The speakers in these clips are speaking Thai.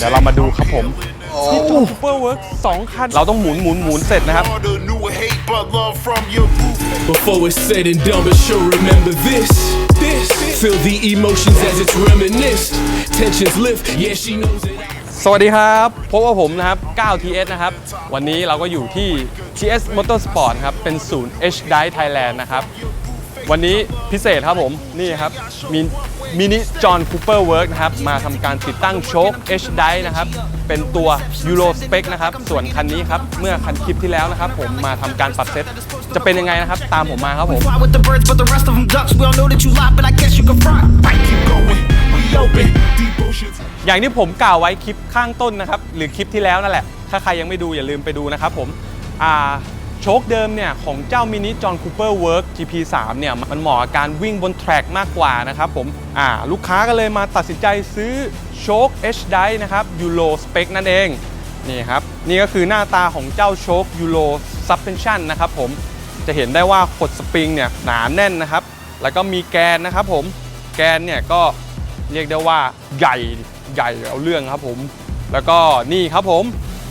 เดี๋ยวเรามาดูครับผมนี่ตัวซูเปอร์เวิร์กสองคัน เราต้องหมุนหมุนหมุนเสร็จนะครับ All the new hate but love from your group. Before it's said and done, but sure remember this. This. Feel the emotions as it's reminisced. Tensions lift, yeah, she knows it. สวัสดีครับพบกับผมนะครับ 9TS นะครับ วันนี้เราก็อยู่ที่ TS Motorsport ครับ เป็นศูนย์ H Drive Thailand นะครับ วันนี้พิเศษครับผม นี่ครับ มี มินิจอห์นคูเปอร์เวิร์กนะครับ มาทำการติดตั้งโชค H Drive นะครับ เป็นตัว Euro Spec นะครับ ส่วนคันนี้ครับ เมื่อคันคลิปที่แล้วนะครับ ผมมาทำการปรับเซตจะเป็นยังไงนะครับ ตามผมมาครับผม Fly with the birds, but the rest of them ducks. We all know that you lie, but I guess you can front. Keep going, we open. Deep oceans. อย่างที่ผมกล่าวไว้คลิปข้างต้นนะครับ หรือคลิปที่แล้วนั่นแหละ ถ้าใครยังไม่ดูอย่าลืมไปดูนะครับผมอ่า โชคเดิมเนี่ยของเจ้ามินิจอห์นคูเปอร์เวิร์ก GP3 เนี่ยมันเหมาะกับการวิ่งบนแทร็กมากกว่านะครับผมอ่าลูกค้าก็เลยมาตัดสินใจซื้อโชค H d i นะครับยูโรสเปคนั่นเองนี่ครับนี่ก็คือหน้าตาของเจ้าโชคยูโรซับเพนชั่นนะครับผมจะเห็นได้ว่าขดสปริงเนี่ยหนาแน่นนะครับ แล้วก็มีแกนนะครับผมแกนเนี่ยก็เรียกได้ว่าใหญ่ใหญ่เอาเรื่องครับผม แล้วก็นี่ครับผม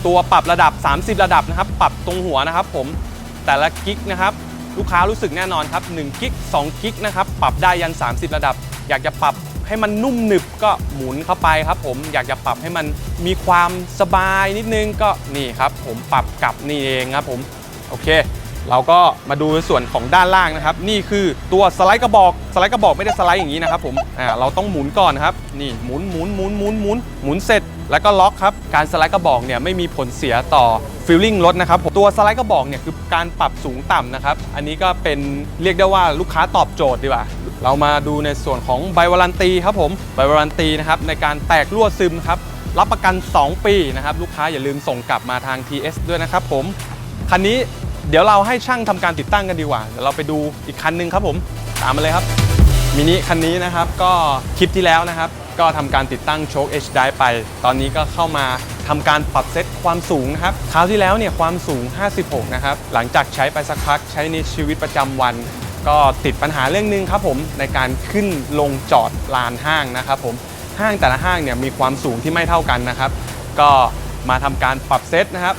ตัวปรับระดับ 30 ระดับนะครับ ปรับตรงหัวนะครับผม แต่ละกิกนะครับลูกค้ารู้สึกแน่นอนครับ1กิก2กิกนะครับปรับได้ยัน 30 ระดับ อยากจะปรับให้มันนุ่มหนึบก็หมุนเข้าไปครับผมอยากจะปรับให้มันมีความสบายนิดนึงก็นี่ครับผมปรับกลับนี่เองครับผมโอเค เราก็มาดูส่วนของด้านล่างนะครับ นี่คือตัวสไลด์กระบอกสไลด์กระบอกไม่ได้สไลด์อย่างนี้นะครับผมอ่าเราต้องหมุนก่อนนะครับนี่หมุนหมุนหมุนหมุนหมุนหมุนเสร็จ แล้วก็ล็อกครับ การสไลด์กระบอกเนี่ยไม่มีผลเสียต่อฟิลลิ่งรถนะครับผมตัวสไลด์กระบอกเนี่ยคือการปรับสูงต่ำนะครับ อันนี้ก็เป็นเรียกได้ว่าลูกค้าตอบโจทย์ดีกว่า เรามาดูในส่วนของใบวารันตีครับผมใบวารันตีนะครับในการแตกรั่วซึมครับรับประกัน 2 ปีนะครับลูกค้าอย่าลืมส่งกลับมาทาง TS ด้วยนะครับผมคันนี้เดี๋ยวเราให้ช่างทำการติดตั้งกันดีกว่าเดี๋ยวเราไปดูอีกคันหนึงครับผมตามมาเลยครับมินิคันนี้นะครับก็คลิปที่แล้วนะครับ ก็ทำการติดตั้งโชค H Drive ไป ตอนนี้ก็เข้ามาทำการปรับเซตความสูงนะครับ คราวที่แล้วเนี่ยความสูง 56 นะครับ หลังจากใช้ไปสักพักใช้ในชีวิตประจำวัน ก็ติดปัญหาเรื่องหนึงครับผมในการขึ้นลงจอดลานห้างนะครับผม ห้างแต่ละห้างเนี่ยมีความสูงที่ไม่เท่ากันนะครับ ก็มาทำการปรับเซตนะครับ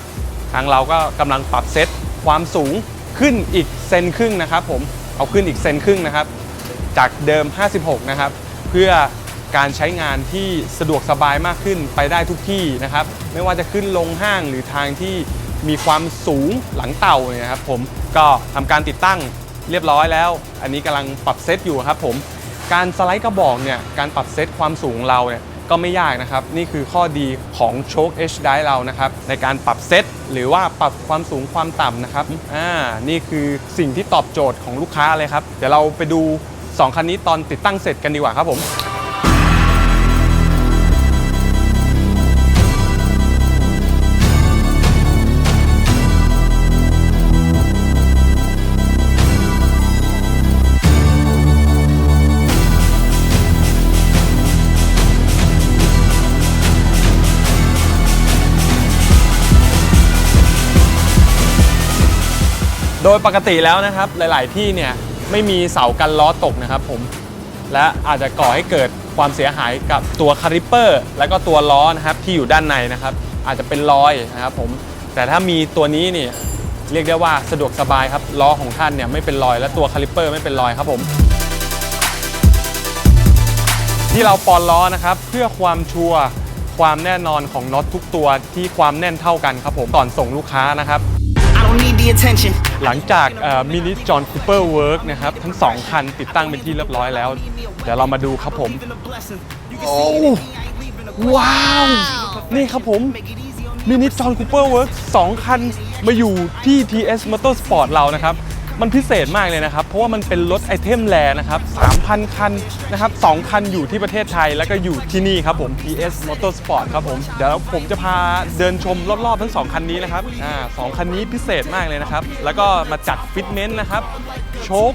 ทางเราก็กำลังปรับเซตความสูงขึ้นอีกเซนครึ่งนะครับผม เอาขึ้นอีกเซนครึ่งนะครับ จากเดิม 56 นะครับ เพื่อ การใช้งานที่สะดวกสบายมากขึ้นไปได้ทุกที่นะครับ ไม่ว่าจะขึ้นลงห้างหรือทางที่มีความสูงหลังเต่าเนี่ยครับผมก็ทำการติดตั้งเรียบร้อยแล้ว อันนี้กำลังปรับเซตอยู่ครับผมการสไลด์กระบอกเนี่ยการปรับเซตความสูงเราเนี่ยก็ไม่ยากนะครับ นี่คือข้อดีของโชค H d i เรานะครับ ในการปรับเซตหรือว่าปรับความสูงความต่ำนะครับอ่านี่คือสิ่งที่ตอบโจทย์ของลูกค้าเลยครับ เดี๋ยวเราไปดู 2 คันนี้ตอนติดตั้งเสร็จกันดีกว่าครับผม โดยปกติแล้วนะครับหลาย ๆ ที่เนี่ยไม่มีเสากันล้อตกนะครับผมและอาจจะก่อให้เกิดความเสียหายกับตัวคาลิปเปอร์ และก็ตัวล้อนะครับที่อยู่ด้านในนะครับ อาจจะเป็นรอยนะครับผมแต่ถ้ามีตัวนี้นี่เรียกได้ว่าสะดวกสบายครับล้อของท่านเนี่ยไม่เป็นรอย และตัวคาลิปเปอร์ไม่เป็นรอยครับผมที่เราปอนล้อนะครับเพื่อความชัวร์ความแน่นอนของน็อตทุกตัวที่ความแน่นเท่ากันครับผมก่อนส่งลูกค้านะครับ หลังจากมินิจอห์นคูเปอร์เวิร์กนะครับทั้ง2คันติดตั้งเป็นที่เรียบร้อยแล้ว เดี๋ยวเรามาดูครับผม โอ้ว้าว นี่ครับผมมินิจอห์นคูเปอร์เวิร์ก2คันมาอยู่ที่ TS Motorsport เรานะครับ มันพิเศษมากเลยนะครับ เพราะว่ามันเป็นรถไอเทมแลนะครับ3,000 คันนะครับ2คันอยู่ที่ประเทศไทยแล้วก็อยู่ที่นี่ครับผม TS Motorsport ครับผม เดี๋ยวผมจะพาเดินชมรอบๆทั้ง 2 คันนี้นะครับอ่าสองคันนี้พิเศษมากเลยนะครับ แล้วก็มาจัดฟิตเมนต์นะครับ โชค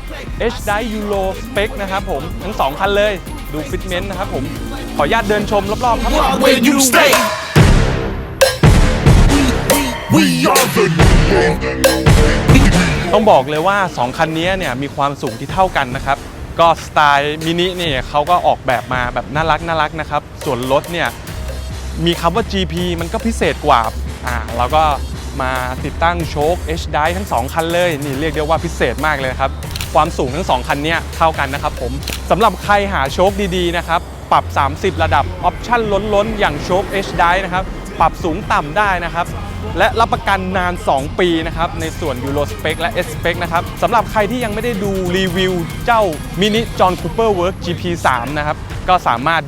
H d i Euro Spec นะครับผม ทั้ง 2 คันเลยดูฟิตเมนต์นะครับผม ขออนุญาตเดินชมรอบๆครับ Where you stay? We are the new ต้องบอกเลยว่า 2 คันนี้เนี่ยมีความสูงที่เท่ากันนะครับ ก็สไตล์มินิเนี่ยเขาก็ออกแบบมาแบบน่ารักน่ารักนะครับ ส่วนรถเนี่ยมีคำว่า GP มันก็พิเศษกว่าอ่าเราก็มาติดตั้งโชค H d i ทั้ง 2 คันเลย นี่เรียกได้ว่าพิเศษมากเลยครับ ความสูงทั้ง 2 คันเนี้ยเท่ากันนะครับผมสำหรับใครหาโชคดีๆนะครับ ปรับ 30 ระดับออปชั่นล้นๆ อย่างโชค H d i นะครับ ปรับสูงต่ำได้นะครับ และรับประกันนาน 2 ปีนะครับ ในส่วน Euro Spec และ S Spec นะครับสำหรับใครที่ยังไม่ได้ดูรีวิวเจ้า Mini John Cooper Work GP 3 นะครับ ก็สามารถ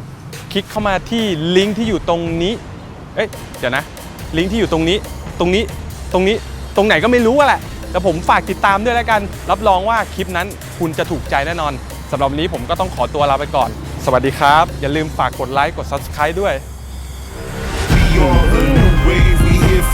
คลิกเข้ามาที่ลิงก์ที่อยู่ตรงนี้ เอ้ย เดี๋ยวนะ ลิงก์ที่อยู่ตรงนี้ ตรงนี้ ตรงนี้ ตรงไหนก็ไม่รู้อะแหละ แต่ผมฝากติดตามด้วยแล้วกัน รับรองว่าคลิปนั้นคุณจะถูกใจแน่นอนสำหรับวันนี้ผมก็ต้องขอตัวลาไปก่อน สวัสดีครับ อย่าลืมฝากกดไลค์ กด Subscribe ด้วย